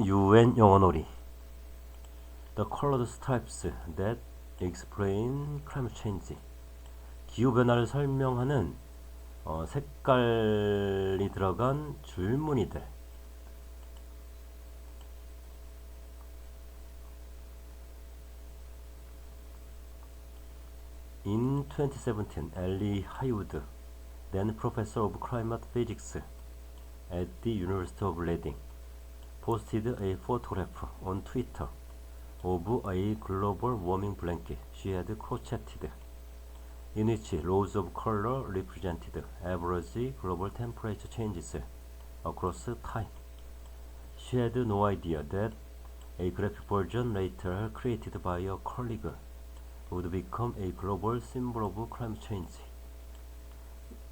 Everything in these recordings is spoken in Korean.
UN 영어놀이 The colored stripes that explain climate change 기후 변화를 설명하는 어, 색깔이 들어간 줄무늬들 In 2017, Ellie Haywood, then professor of climate physics at the University of Reading, posted a photograph on Twitter of a global warming blanket she had crocheted, in which rows of color represented average global temperature changes across time. She had no idea that a graphic version later created by a colleague would become a global symbol of climate change.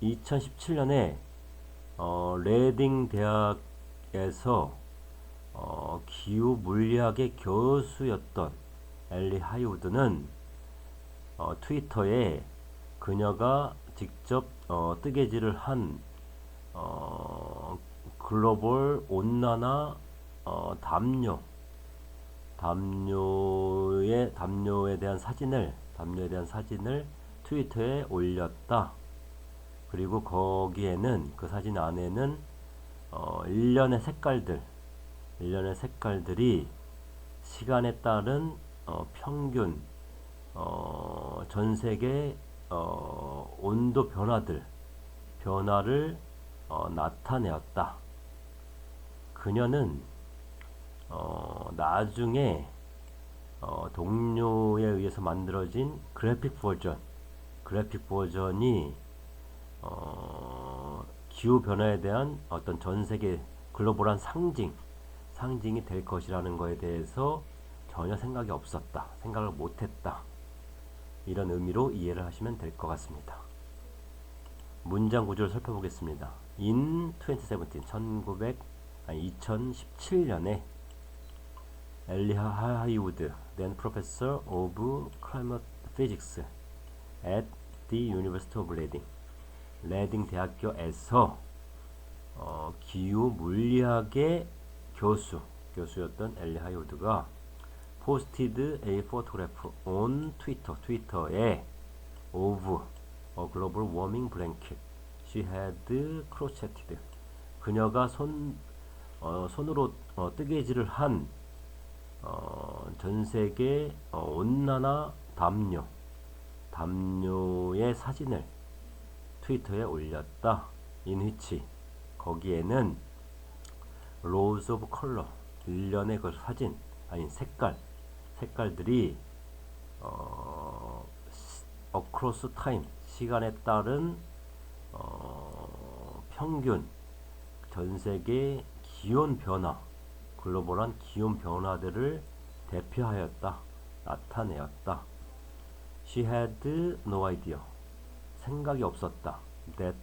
2017년에 어, 레딩 대학에서 어, 기후 물리학의 교수였던 엘리 하이우드는 어, 트위터에 그녀가 직접 어, 뜨개질을 한 어, 글로벌 온난화 어, 담요 담요의 담요에 대한 사진을 담요에 대한 사진을 트위터에 올렸다. 그리고 거기에는 그 사진 안에는 어, 일련의 색깔들, 일련의 색깔들이 시간에 따른 어, 평균 어, 전 세계 어, 온도 변화들 변화를 어, 나타내었다. 그녀는 어, 나중에 어, 동료에 의해서 만들어진 그래픽 버전, 그래픽 버전이 어, 기후 변화에 대한 어떤 전 세계 글로벌한 상징, 상징이 될 것이라는 것에 대해서 전혀 생각이 없었다, 생각을 못했다. 이런 의미로 이해를 하시면 될 것 같습니다. 문장 구조를 살펴보겠습니다. In 2017, 1900, 아니 2017년에 엘리하 하이우드, then professor of climate physics at the University of Reading, 레딩 대학교에서 어, 기후 물리학의 교수, 교수였던 엘리 하이우드가 posted a photograph on Twitter, 트위터에 of a global warming blanket she had crocheted. 그녀가 손 어, 손으로 어, 뜨개질을 한 어, 전 세계 어, 온난화 담요 담요의 사진을 트위터에 올렸다. which 거기에는 rows of color 일련의 그 사진 아니 색깔 색깔들이 어, across time 시간에 따른 어, 평균 전 세계 기온 변화 글로벌한 기온 변화들을 대표하였다 나타내었다 she had no idea 생각이 없었다 that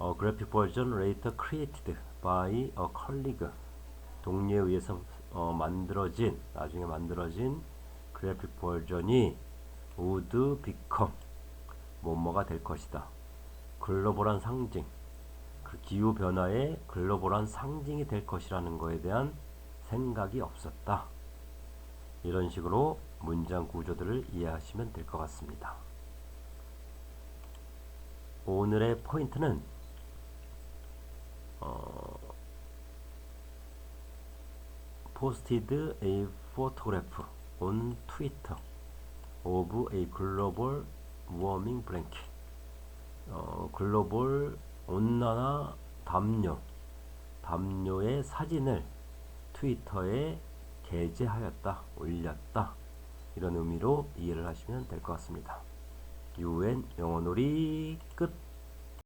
a graphic version later created by a colleague 동료에 의해서 어, 만들어진 나중에 만들어진 그래픽 버전이 would become 뭐뭐가 될 것이다. 글로벌한 상징, 그 기후 변화의 글로벌한 상징이 될 것이라는 것에 대한 생각이 없었다. 이런 식으로 문장 구조들을 이해하시면 될 것 같습니다. 오늘의 포인트는 어, posted a photograph on Twitter of a global warming blanket. 어, 글로벌 온난화 담요, 담요의 사진을 트위터에 게재하였다, 올렸다. 이런 의미로 이해를 하시면 될 것 같습니다. UN 영어놀이 끝.